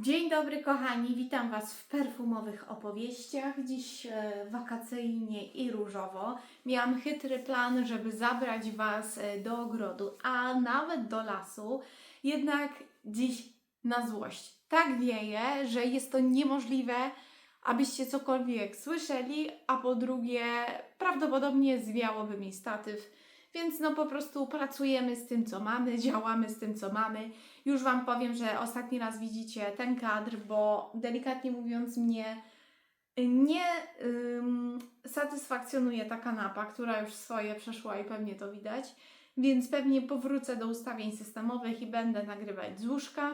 Dzień dobry kochani, witam Was w perfumowych opowieściach. Dziś e, wakacyjnie i różowo. Miałam chytry plan, żeby zabrać Was e, do ogrodu, a nawet do lasu. Jednak dziś na złość. Tak wieje, że jest to niemożliwe, abyście cokolwiek słyszeli, a po drugie prawdopodobnie zwiałoby mi statyw. Więc no po prostu pracujemy z tym, co mamy, działamy z tym, co mamy. Już Wam powiem, że ostatni raz widzicie ten kadr, bo delikatnie mówiąc mnie nie ym, satysfakcjonuje ta kanapa, która już swoje przeszła i pewnie to widać. Więc pewnie powrócę do ustawień systemowych i będę nagrywać z łóżka.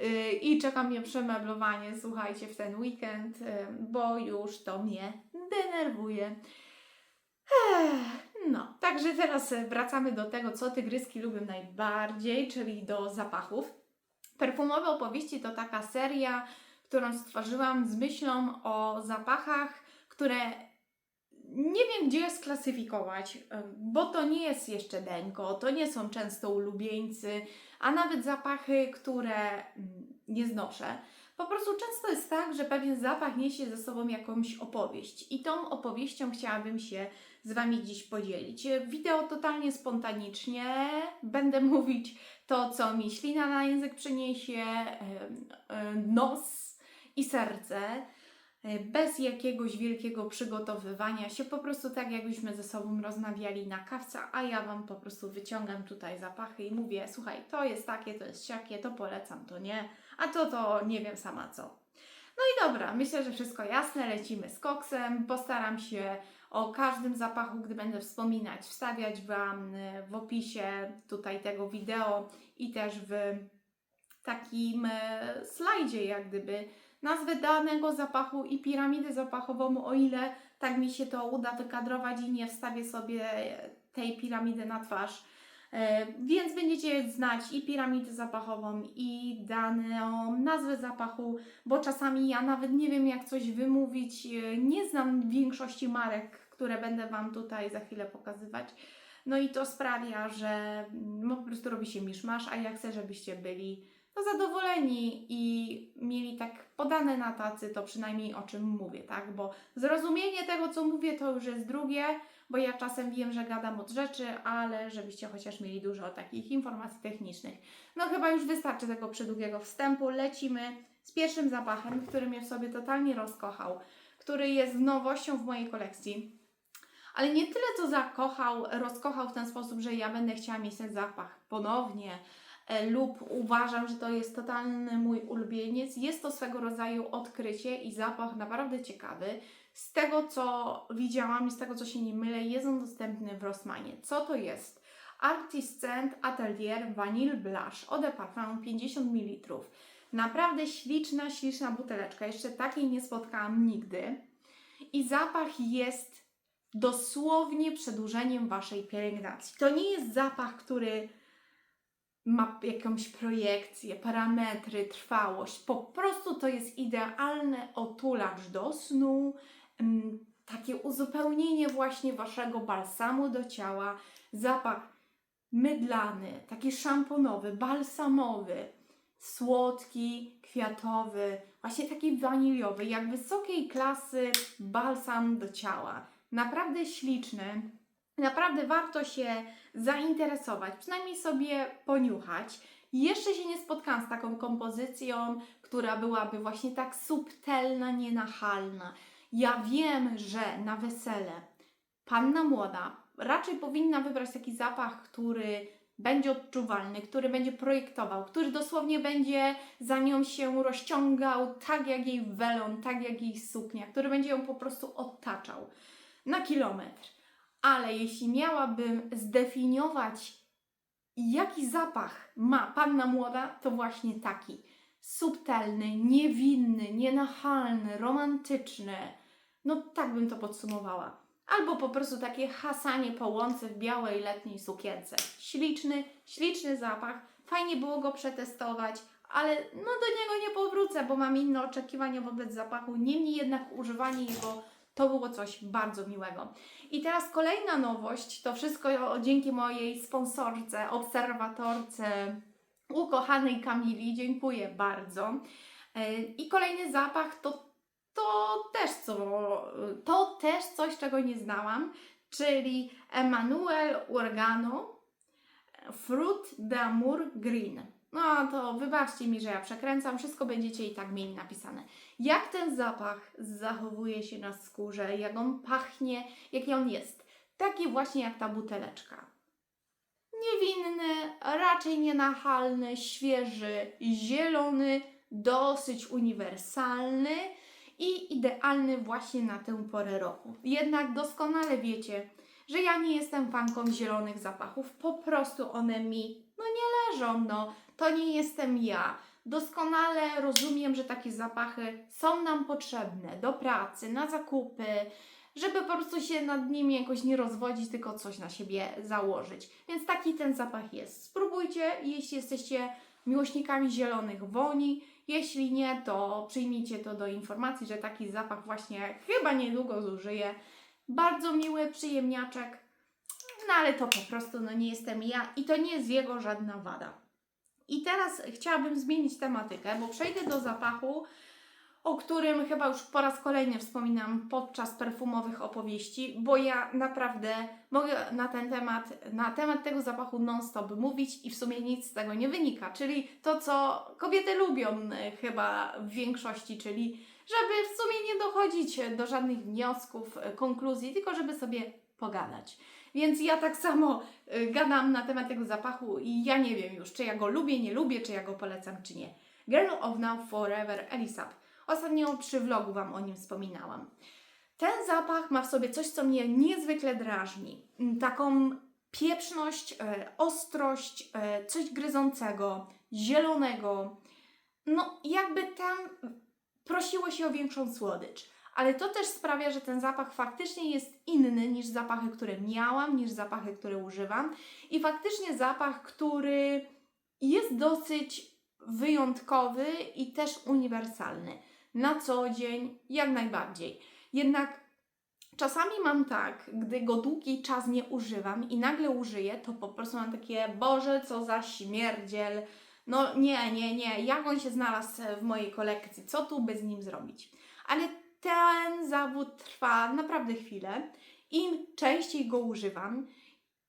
Yy, I czeka mnie przemeblowanie, słuchajcie, w ten weekend, yy, bo już to mnie denerwuje. Ech, No, także teraz e, wracamy do tego, co tygryski lubią najbardziej, czyli do zapachów. Perfumowe opowieści to taka seria, którą stworzyłam z myślą o zapachach, które nie wiem gdzie sklasyfikować, bo to nie jest jeszcze denko, to nie są często ulubieńcy, a nawet zapachy, które mm, nie znoszę. Po prostu często jest tak, że pewien zapach niesie ze sobą jakąś opowieść i tą opowieścią chciałabym się z Wami dziś podzielić. Wideo totalnie spontanicznie. Będę mówić to, co mi ślina na język przyniesie, nos i serce. e, Bez jakiegoś wielkiego przygotowywania się, po prostu tak jakbyśmy ze sobą rozmawiali na kawce, a ja Wam po prostu wyciągam tutaj zapachy i mówię, słuchaj, to jest takie, to jest siakie, to polecam, to nie, a to to nie wiem sama co. No i dobra, myślę, że wszystko jasne, lecimy z koksem. Postaram się o każdym zapachu, gdy będę wspominać, wstawiać Wam y, w opisie tutaj tego wideo i też w takim e, slajdzie, jak gdyby, nazwę danego zapachu i piramidę zapachową, o ile tak mi się to uda wykadrować i nie wstawię sobie tej piramidy na twarz. E, Więc będziecie znać i piramidę zapachową, i daną nazwę zapachu, bo czasami ja nawet nie wiem, jak coś wymówić. Nie znam większości marek, które będę Wam tutaj za chwilę pokazywać. No i to sprawia, że mm, no, po prostu robi się miszmasz, a ja chcę, żebyście byli no, zadowoleni i mieli tak podane na tacy to przynajmniej o czym mówię, tak? Bo zrozumienie tego, co mówię, to już jest drugie, bo ja czasem wiem, że gadam od rzeczy, ale żebyście chociaż mieli dużo takich informacji technicznych. No chyba już wystarczy tego przydługiego wstępu. Lecimy z pierwszym zapachem, który mnie w sobie totalnie rozkochał, który jest nowością w mojej kolekcji. Ale nie tyle co zakochał, rozkochał w ten sposób, że ja będę chciała mieć ten zapach ponownie, e, lub uważam, że to jest totalny mój ulubieniec. Jest to swego rodzaju odkrycie i zapach naprawdę ciekawy. Z tego co widziałam i z tego co się nie mylę, jest on dostępny w Rossmanie. Co to jest? Artist Scent Atelier Vanille Blush Eau de Parfum 50 ml. Naprawdę śliczna, śliczna buteleczka. Jeszcze takiej nie spotkałam nigdy. I zapach jest dosłownie przedłużeniem Waszej pielęgnacji. To nie jest zapach, który ma jakąś projekcję, parametry, trwałość. Po prostu to jest idealny otulacz do snu, mm, takie uzupełnienie właśnie Waszego balsamu do ciała. Zapach mydlany, taki szamponowy, balsamowy, słodki, kwiatowy, właśnie taki waniliowy, jak wysokiej klasy balsam do ciała. Naprawdę śliczny. Naprawdę warto się zainteresować, przynajmniej sobie poniuchać. Jeszcze się nie spotkałam z taką kompozycją, która byłaby właśnie tak subtelna, nienachalna. Ja wiem, że na wesele panna młoda raczej powinna wybrać taki zapach, który będzie odczuwalny, który będzie projektował, który dosłownie będzie za nią się rozciągał, tak jak jej welon, tak jak jej suknia, który będzie ją po prostu otaczał na kilometr. Ale jeśli miałabym zdefiniować, jaki zapach ma panna młoda, to właśnie taki subtelny, niewinny, nienachalny, romantyczny. No tak bym to podsumowała. Albo po prostu takie hasanie po łące w białej letniej sukience. Śliczny, śliczny zapach. Fajnie było go przetestować, ale no do niego nie powrócę, bo mam inne oczekiwania wobec zapachu. Niemniej jednak używanie jego to było coś bardzo miłego. I teraz kolejna nowość, to wszystko dzięki mojej sponsorce, obserwatorce ukochanej Kamili. Dziękuję bardzo. E, I kolejny zapach to, to, też co, to też coś, czego nie znałam, czyli Emmanuel Organo Fruit d'Amour Green. No to wybaczcie mi, że ja przekręcam, wszystko będziecie i tak mieli napisane. Jak ten zapach zachowuje się na skórze, jak on pachnie, jaki on jest. Taki właśnie jak ta buteleczka. Niewinny, raczej nienachalny, świeży, zielony, dosyć uniwersalny i idealny właśnie na tę porę roku. Jednak doskonale wiecie, że ja nie jestem fanką zielonych zapachów, po prostu one mi no nie leżą, no to nie jestem ja. Doskonale rozumiem, że takie zapachy są nam potrzebne do pracy, na zakupy, żeby po prostu się nad nimi jakoś nie rozwodzić, tylko coś na siebie założyć. Więc taki ten zapach jest. Spróbujcie, jeśli jesteście miłośnikami zielonych woni. Jeśli nie, to przyjmijcie to do informacji, że taki zapach właśnie chyba niedługo zużyję. Bardzo miły przyjemniaczek, no ale to po prostu no nie jestem ja i to nie jest jego żadna wada. I teraz chciałabym zmienić tematykę, bo przejdę do zapachu, o którym chyba już po raz kolejny wspominam podczas perfumowych opowieści, bo ja naprawdę mogę na ten temat, na temat tego zapachu non-stop mówić i w sumie nic z tego nie wynika. Czyli to, co kobiety lubią e, chyba w większości, czyli żeby w sumie nie dochodzić do żadnych wniosków, e, konkluzji, tylko żeby sobie pogadać. Więc ja tak samo y, gadam na temat tego zapachu i ja nie wiem już, czy ja go lubię, nie lubię, czy ja go polecam, czy nie. Girl of Now Forever Elisab. Ostatnio przy vlogu Wam o nim wspominałam. Ten zapach ma w sobie coś, co mnie niezwykle drażni. Mm, Taką pieprzność, e, ostrość, e, coś gryzącego, zielonego. No, jakby tam prosiło się o większą słodycz ale to też sprawia, że ten zapach faktycznie jest inny niż zapachy, które miałam, niż zapachy, które używam. I faktycznie zapach, który jest dosyć wyjątkowy i też uniwersalny. Na co dzień jak najbardziej. Jednak czasami mam tak, gdy go długi czas nie używam i nagle użyję, to po prostu mam takie, Boże, co za śmierdziel. No nie, nie, nie, jak on się znalazł w mojej kolekcji, co tu by z nim zrobić? Ale ten zawód trwa naprawdę chwilę. Im częściej go używam,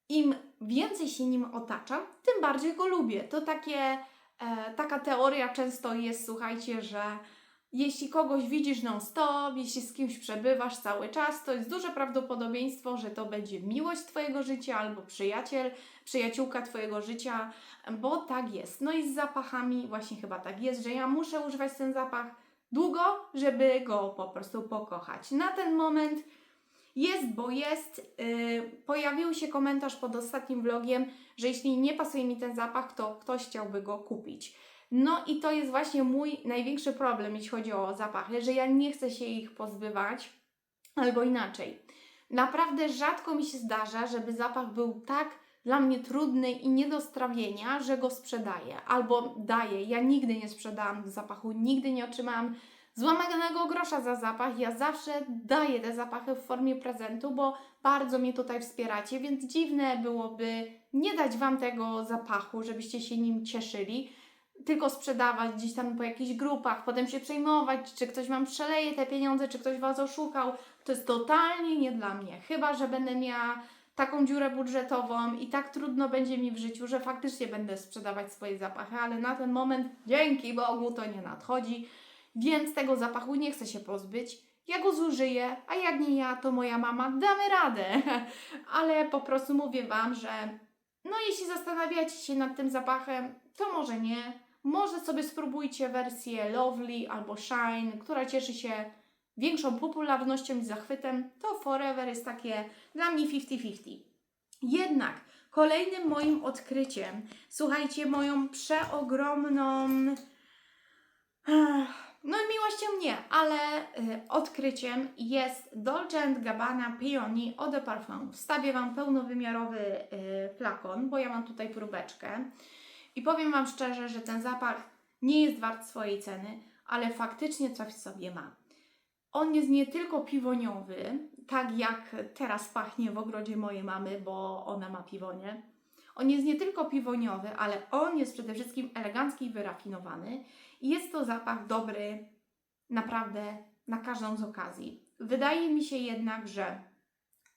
im więcej się nim otaczam, tym bardziej go lubię. To takie, e, taka teoria często jest, słuchajcie, że jeśli kogoś widzisz non-stop, jeśli z kimś przebywasz cały czas, to jest duże prawdopodobieństwo, że to będzie miłość Twojego życia albo przyjaciel, przyjaciółka Twojego życia, bo tak jest. No i z zapachami właśnie chyba tak jest, że ja muszę używać ten zapach długo, żeby go po prostu pokochać. Na ten moment jest, bo jest. Yy, pojawił się komentarz pod ostatnim vlogiem, że jeśli nie pasuje mi ten zapach, to ktoś chciałby go kupić. No i to jest właśnie mój największy problem, jeśli chodzi o zapachy, że ja nie chcę się ich pozbywać, albo inaczej. Naprawdę rzadko mi się zdarza, żeby zapach był tak dla mnie trudny i nie do strawienia, że go sprzedaję albo daję. Ja nigdy nie sprzedałam zapachu, nigdy nie otrzymałam złamanego grosza za zapach. Ja zawsze daję te zapachy w formie prezentu, bo bardzo mnie tutaj wspieracie, więc dziwne byłoby nie dać Wam tego zapachu, żebyście się nim cieszyli, tylko sprzedawać gdzieś tam po jakichś grupach, potem się przejmować, czy ktoś Wam przeleje te pieniądze, czy ktoś Was oszukał. To jest totalnie nie dla mnie. Chyba, że będę miała taką dziurę budżetową i tak trudno będzie mi w życiu, że faktycznie będę sprzedawać swoje zapachy, ale na ten moment dzięki Bogu to nie nadchodzi, więc tego zapachu nie chcę się pozbyć. Ja go zużyję, a jak nie ja, to moja mama, damy radę. ale po prostu mówię Wam, że no jeśli zastanawiacie się nad tym zapachem, to może nie. Może sobie spróbujcie wersję Lovely albo Shine, która cieszy się większą popularnością i zachwytem, to Forever jest takie dla mnie 50-50. Jednak kolejnym moim odkryciem, słuchajcie, moją przeogromną. No miłością nie, ale y, odkryciem jest Dolce Gabbana Peony Eau de Parfum. Wstawię Wam pełnowymiarowy y, flakon, bo ja mam tutaj próbeczkę. I powiem Wam szczerze, że ten zapach nie jest wart swojej ceny, ale faktycznie coś w sobie ma. On jest nie tylko piwoniowy, tak jak teraz pachnie w ogrodzie mojej mamy, bo ona ma piwonie. On jest nie tylko piwoniowy, ale on jest przede wszystkim elegancki i wyrafinowany. Jest to zapach dobry naprawdę na każdą z okazji. Wydaje mi się jednak, że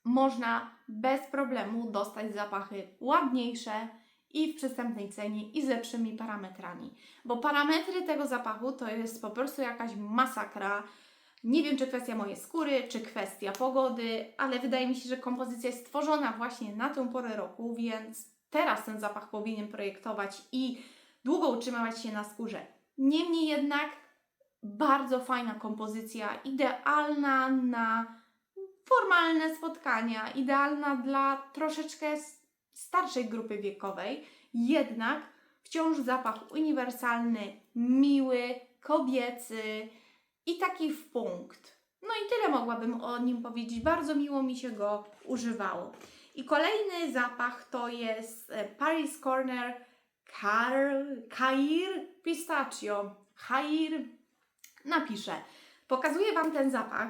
można bez problemu dostać zapachy ładniejsze i w przystępnej cenie i z lepszymi parametrami. Bo parametry tego zapachu to jest po prostu jakaś masakra. Nie wiem, czy kwestia mojej skóry, czy kwestia pogody, ale wydaje mi się, że kompozycja jest stworzona właśnie na tę porę roku, więc teraz ten zapach powinien projektować i długo utrzymywać się na skórze. Niemniej jednak bardzo fajna kompozycja, idealna na formalne spotkania, idealna dla troszeczkę starszej grupy wiekowej, jednak wciąż zapach uniwersalny, miły, kobiecy i taki w punkt. No i tyle mogłabym o nim powiedzieć. Bardzo miło mi się go używało. I kolejny zapach to jest e, Paris Corner Car, Cair Pistachio. Cair napiszę. Pokazuję Wam ten zapach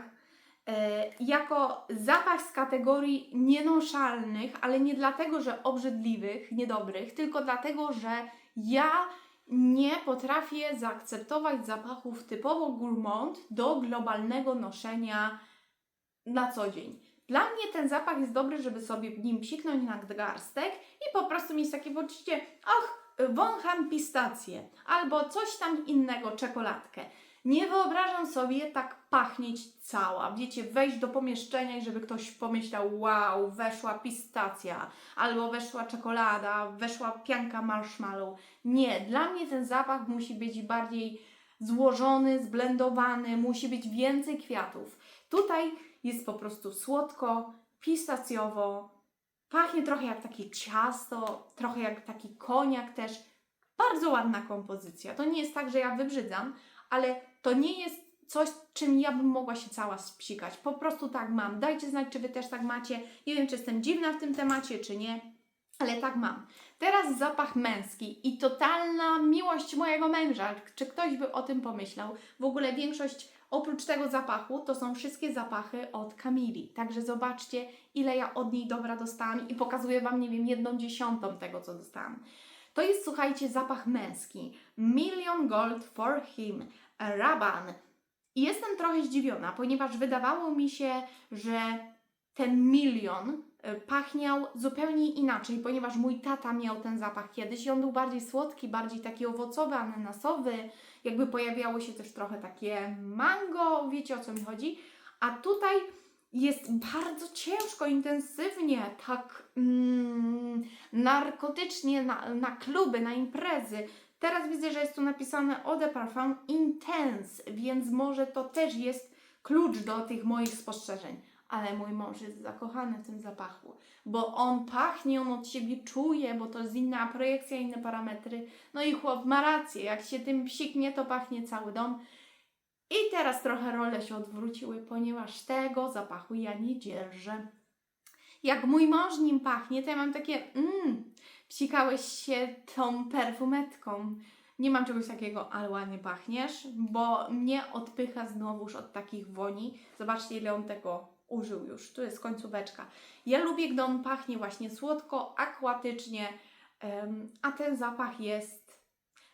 e, jako zapach z kategorii nienoszalnych, ale nie dlatego, że obrzydliwych, niedobrych, tylko dlatego, że ja nie potrafię zaakceptować zapachów typowo gourmand do globalnego noszenia na co dzień. Dla mnie ten zapach jest dobry, żeby sobie nim psiknąć na garstek i po prostu mieć takie poczucie, och, wącham pistację albo coś tam innego, czekoladkę. Nie wyobrażam sobie tak pachnieć cała. Wiecie, wejść do pomieszczenia i żeby ktoś pomyślał, wow, weszła pistacja, albo weszła czekolada, weszła pianka marshmallow. Nie, dla mnie ten zapach musi być bardziej złożony, zblendowany, musi być więcej kwiatów. Tutaj jest po prostu słodko, pistacjowo, pachnie trochę jak takie ciasto, trochę jak taki koniak też. Bardzo ładna kompozycja. To nie jest tak, że ja wybrzydzam, ale to nie jest coś, czym ja bym mogła się cała spsikać. Po prostu tak mam. Dajcie znać, czy Wy też tak macie. Nie wiem, czy jestem dziwna w tym temacie, czy nie, ale tak mam. Teraz zapach męski i totalna miłość mojego męża. Czy ktoś by o tym pomyślał? W ogóle większość oprócz tego zapachu to są wszystkie zapachy od Kamili. Także zobaczcie, ile ja od niej dobra dostałam i pokazuję Wam, nie wiem, jedną dziesiątą tego, co dostałam. To jest, słuchajcie, zapach męski. Million Gold for Him. Raban. I jestem trochę zdziwiona, ponieważ wydawało mi się, że ten milion y, pachniał zupełnie inaczej, ponieważ mój tata miał ten zapach kiedyś i on był bardziej słodki, bardziej taki owocowy, ananasowy, jakby pojawiało się też trochę takie mango, wiecie o co mi chodzi. A tutaj jest bardzo ciężko, intensywnie, tak mm, narkotycznie na, na kluby, na imprezy. Teraz widzę, że jest tu napisane Eau de Parfum Intense, więc może to też jest klucz do tych moich spostrzeżeń. Ale mój mąż jest zakochany w tym zapachu, bo on pachnie, on od siebie czuje, bo to jest inna projekcja, inne parametry. No i chłop ma rację, jak się tym psiknie, to pachnie cały dom. I teraz trochę role się odwróciły, ponieważ tego zapachu ja nie dzierżę. Jak mój mąż nim pachnie, to ja mam takie, mmm, psikałeś się tą perfumetką. Nie mam czegoś takiego, ale ładnie pachniesz, bo mnie odpycha znowuż od takich woni. Zobaczcie, ile on tego użył już. Tu jest końcóweczka. Ja lubię, gdy on pachnie właśnie słodko, akwatycznie, a ten zapach jest,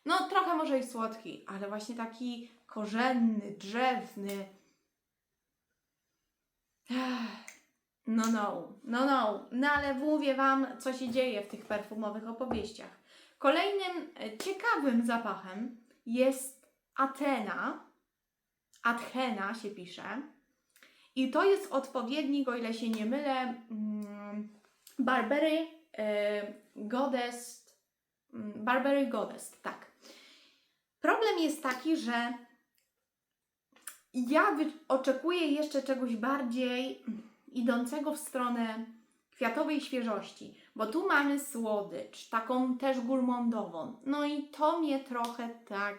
no trochę może i słodki, ale właśnie taki korzenny, drzewny. No, no, no, no, no, ale mówię Wam, co się dzieje w tych perfumowych opowieściach. Kolejnym e, ciekawym zapachem jest Atena. Athena się pisze. I to jest odpowiednik, o ile się nie mylę, mm, Barbary e, Goddess. mm, Barbary Goddess, tak. Problem jest taki, że ja oczekuję jeszcze czegoś bardziej idącego w stronę kwiatowej świeżości, bo tu mamy słodycz, taką też gourmandową. No i to mnie trochę tak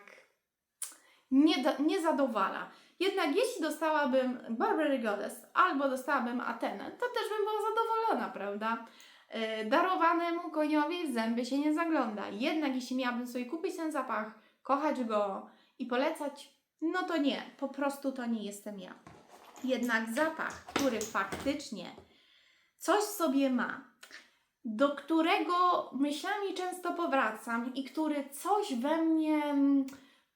nie, nie zadowala. Jednak jeśli dostałabym Barbary Goddess albo dostałabym Atenę, to też bym była zadowolona, prawda? Yy, darowanemu koniowi w zęby się nie zagląda. Jednak jeśli miałabym sobie kupić ten zapach, kochać go i polecać, no to nie, po prostu to nie jestem ja. Jednak zapach, który faktycznie coś sobie ma, do którego myślami często powracam i który coś we mnie mm,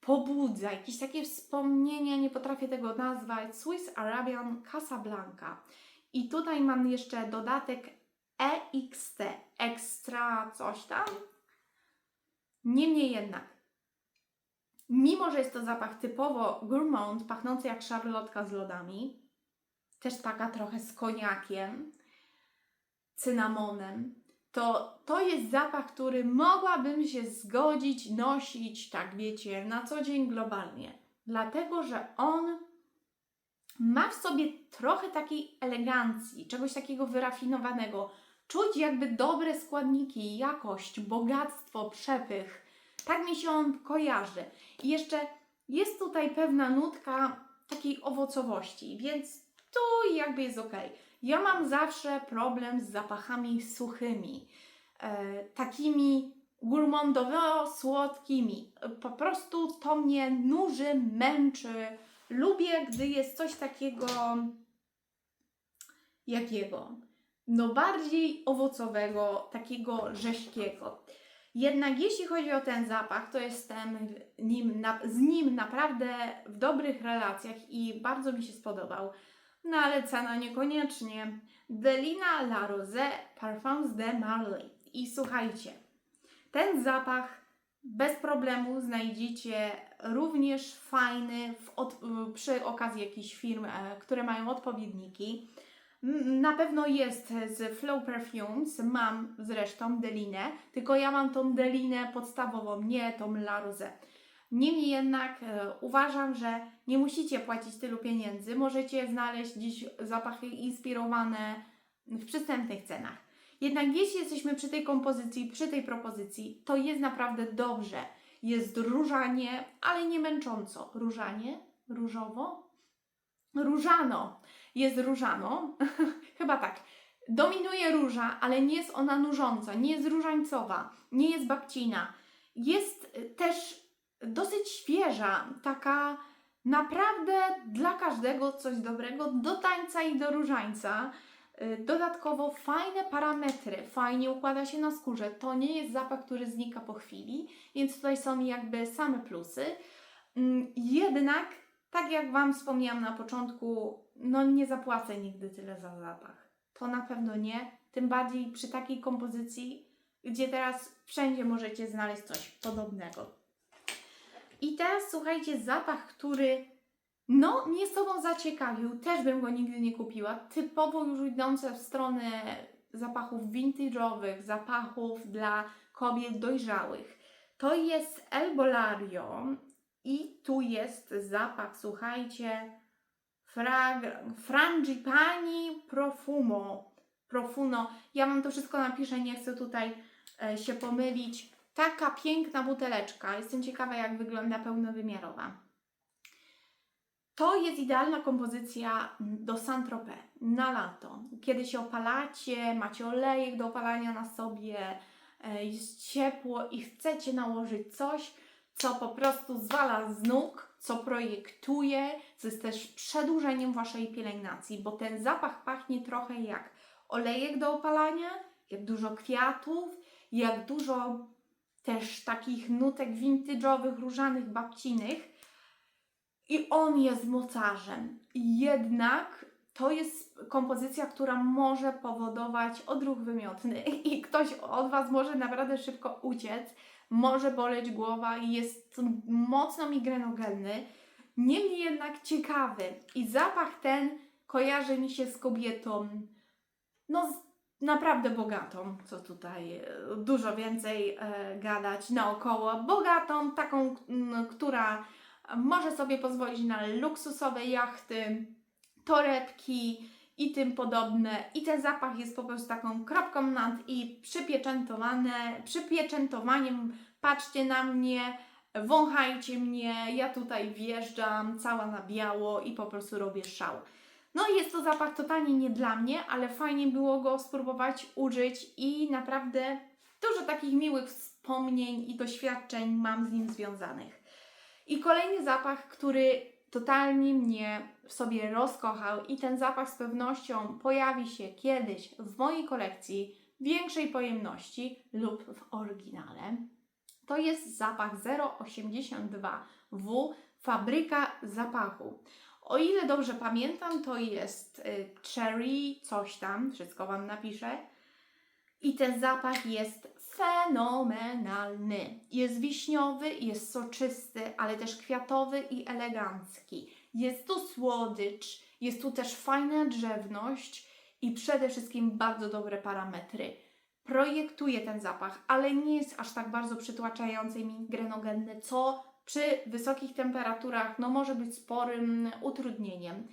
pobudza, jakieś takie wspomnienia, nie potrafię tego nazwać. Swiss Arabian Casablanca. I tutaj mam jeszcze dodatek EXT, ekstra coś tam. Niemniej jednak, mimo że jest to zapach typowo gourmand, pachnący jak szarlotka z lodami, też taka trochę z koniakiem, cynamonem, to to jest zapach, który mogłabym się zgodzić nosić, tak wiecie, na co dzień globalnie. Dlatego, że on ma w sobie trochę takiej elegancji, czegoś takiego wyrafinowanego. Czuć jakby dobre składniki, jakość, bogactwo, przepych. Tak mi się on kojarzy. I jeszcze jest tutaj pewna nutka takiej owocowości, więc tu jakby jest ok. Ja mam zawsze problem z zapachami suchymi, e, takimi gourmandowo-słodkimi. Po prostu to mnie nuży, męczy. Lubię, gdy jest coś takiego jakiego? No bardziej owocowego, takiego rzeźkiego. Jednak jeśli chodzi o ten zapach, to jestem nim, na, z nim naprawdę w dobrych relacjach i bardzo mi się spodobał. No ale cena niekoniecznie. Delina La Rose Parfums de Marley. I słuchajcie, ten zapach bez problemu znajdziecie również fajny od, przy okazji jakichś firm, e, które mają odpowiedniki. Na pewno jest z Flow Perfumes, mam zresztą Delinę, tylko ja mam tą Delinę podstawową, nie tą La Rose. Niemniej jednak e, uważam, że nie musicie płacić tylu pieniędzy. Możecie znaleźć dziś zapachy inspirowane w przystępnych cenach. Jednak jeśli jesteśmy przy tej kompozycji, przy tej propozycji, to jest naprawdę dobrze. Jest różanie, ale nie męcząco. Różanie? Różowo? Różano. Jest różano. Chyba tak. Dominuje róża, ale nie jest ona nużąca, nie jest różańcowa, nie jest babcina. Jest y, też dosyć świeża, taka naprawdę dla każdego coś dobrego, do tańca i do różańca. Y, Dodatkowo fajne parametry, fajnie układa się na skórze. To nie jest zapach, który znika po chwili, więc tutaj są jakby same plusy. Mm, Jednak, tak jak Wam wspomniałam na początku, no nie zapłacę nigdy tyle za zapach. To na pewno nie. Tym bardziej przy takiej kompozycji, gdzie teraz wszędzie możecie znaleźć coś podobnego. I teraz słuchajcie, zapach, który no mnie sobą zaciekawił, też bym go nigdy nie kupiła. Typowo już idące w stronę zapachów vintage'owych, zapachów dla kobiet dojrzałych. To jest El Bolario i tu jest zapach, słuchajcie, Frangipani Profumo. Profuno. Ja Wam to wszystko napiszę, nie chcę tutaj e, się pomylić. Taka piękna buteleczka. Jestem ciekawa, jak wygląda pełnowymiarowa. To jest idealna kompozycja do Saint-Tropez na lato. Kiedy się opalacie, macie olejek do opalania na sobie, e, jest ciepło i chcecie nałożyć coś, co po prostu zwala z nóg, co projektuje, co jest też przedłużeniem Waszej pielęgnacji, bo ten zapach pachnie trochę jak olejek do opalania, jak dużo kwiatów, jak dużo też takich nutek vintage'owych, różanych, babcinych. I on jest mocarzem. Jednak to jest kompozycja, która może powodować odruch wymiotny i ktoś od Was może naprawdę szybko uciec, może boleć głowa i jest mocno migrenogenny. Niemniej jednak ciekawy i zapach ten kojarzy mi się z kobietą, no naprawdę bogatą, co tutaj e, dużo więcej e, gadać naokoło. Bogatą, taką, m, która może sobie pozwolić na luksusowe jachty, torebki i tym podobne. I ten zapach jest po prostu taką kropką nad i przypieczętowane, przypieczętowaniem. Patrzcie na mnie, wąchajcie mnie, ja tutaj wjeżdżam cała na biało i po prostu robię szał. No i jest to zapach totalnie nie dla mnie, ale fajnie było go spróbować użyć i naprawdę dużo takich miłych wspomnień i doświadczeń mam z nim związanych. I kolejny zapach, który totalnie mnie w sobie rozkochał i ten zapach z pewnością pojawi się kiedyś w mojej kolekcji, większej pojemności lub w oryginale. To jest zapach 082W Fabryka Zapachu. O ile dobrze pamiętam, to jest y, cherry, coś tam, wszystko Wam napiszę. I ten zapach jest fenomenalny. Jest wiśniowy, jest soczysty, ale też kwiatowy i elegancki. Jest tu słodycz, jest tu też fajna drzewność i przede wszystkim bardzo dobre parametry. Projektuje ten zapach, ale nie jest aż tak bardzo przytłaczający i migrenogenny, co przy wysokich temperaturach no, może być sporym utrudnieniem.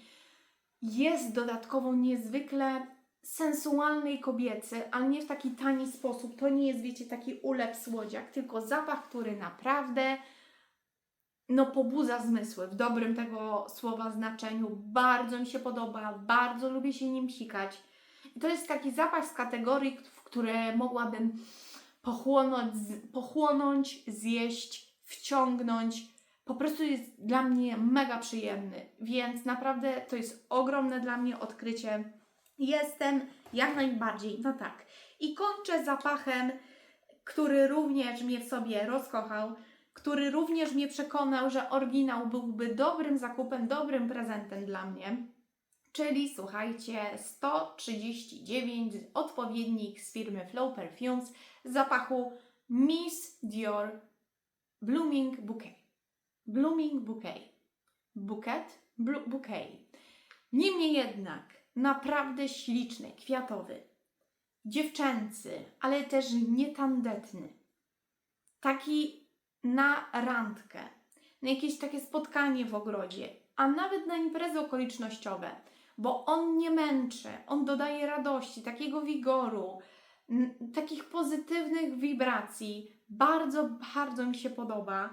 Jest dodatkowo niezwykle sensualny i kobiecy, ale nie w taki tani sposób. To nie jest, wiecie, taki ulep słodziak, tylko zapach, który naprawdę no pobudza zmysły w dobrym tego słowa znaczeniu. Bardzo mi się podoba, bardzo lubię się nim sikać. I to jest taki zapach z kategorii, w które mogłabym pochłonąć, pochłonąć, zjeść, wciągnąć. Po prostu jest dla mnie mega przyjemny, więc naprawdę to jest ogromne dla mnie odkrycie. Jestem jak najbardziej, no tak. I kończę zapachem, który również mnie w sobie rozkochał, który również mnie przekonał, że oryginał byłby dobrym zakupem, dobrym prezentem dla mnie. Czyli słuchajcie, 139 odpowiednik z firmy Flow Perfumes zapachu Miss Dior Blooming Bouquet. Blooming Bouquet. Buket? Blu- bouquet. Niemniej jednak, naprawdę śliczny, kwiatowy, dziewczęcy, ale też nietandetny. Taki na randkę, na jakieś takie spotkanie w ogrodzie, a nawet na imprezy okolicznościowe, bo on nie męczy, on dodaje radości, takiego wigoru, takich pozytywnych wibracji. Bardzo, bardzo mi się podoba.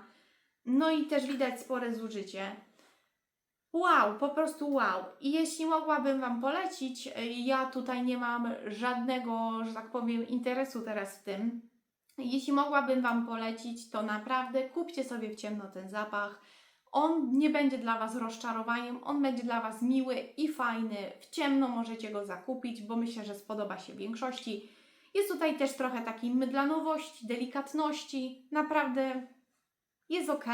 No i też widać spore zużycie. Wow, po prostu wow. I jeśli mogłabym Wam polecić, y, ja tutaj nie mam żadnego, że tak powiem, interesu teraz w tym. Jeśli mogłabym Wam polecić, to naprawdę kupcie sobie w ciemno ten zapach. On nie będzie dla Was rozczarowaniem, on będzie dla Was miły i fajny. W ciemno możecie go zakupić, bo myślę, że spodoba się większości. Jest tutaj też trochę takiej mydlanowości, delikatności. Naprawdę jest ok.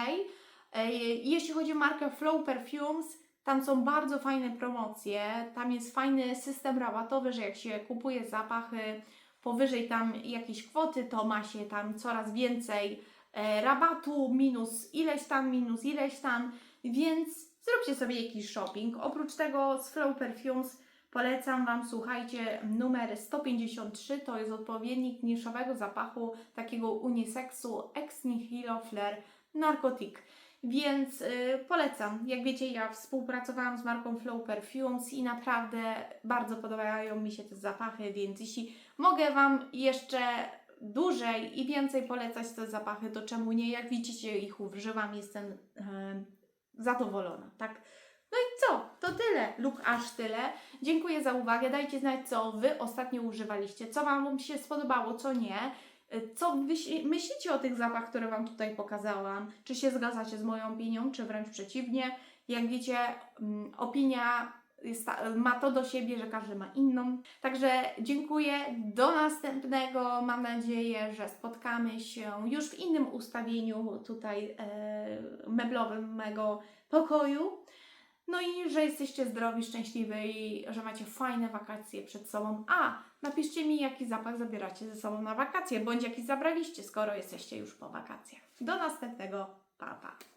E, Jeśli chodzi o markę Flow Perfumes, tam są bardzo fajne promocje. Tam jest fajny system rabatowy, że jak się kupuje zapachy powyżej tam jakiejś kwoty, to ma się tam coraz więcej e, rabatu, minus ileś tam, minus ileś tam, więc zróbcie sobie jakiś shopping. Oprócz tego z Flow Perfumes polecam Wam, słuchajcie, numer 153, to jest odpowiednik niszowego zapachu, takiego unisexu Ex Nihilo Flair Narcotic. Więc y, polecam. Jak wiecie, ja współpracowałam z marką Flow Perfumes i naprawdę bardzo podobają mi się te zapachy, więc jeśli mogę Wam jeszcze dłużej i więcej polecać te zapachy, to czemu nie? Jak widzicie, ich używam, jestem em, zadowolona, tak? No i co? To tyle lub aż tyle. Dziękuję za uwagę. Dajcie znać, co Wy ostatnio używaliście, co Wam się spodobało, co nie. Y, Co myślicie o tych zapach, które Wam tutaj pokazałam? Czy się zgadzacie z moją opinią, czy wręcz przeciwnie? Jak wiecie, mm, opinia jest ma to do siebie, że każdy ma inną. Także dziękuję. Do następnego. Mam nadzieję, że spotkamy się już w innym ustawieniu tutaj e, meblowym mego pokoju. No i że jesteście zdrowi, szczęśliwi i że macie fajne wakacje przed sobą. A, napiszcie mi, jaki zapach zabieracie ze sobą na wakacje, bądź jaki zabraliście, skoro jesteście już po wakacjach. Do następnego. Pa, pa.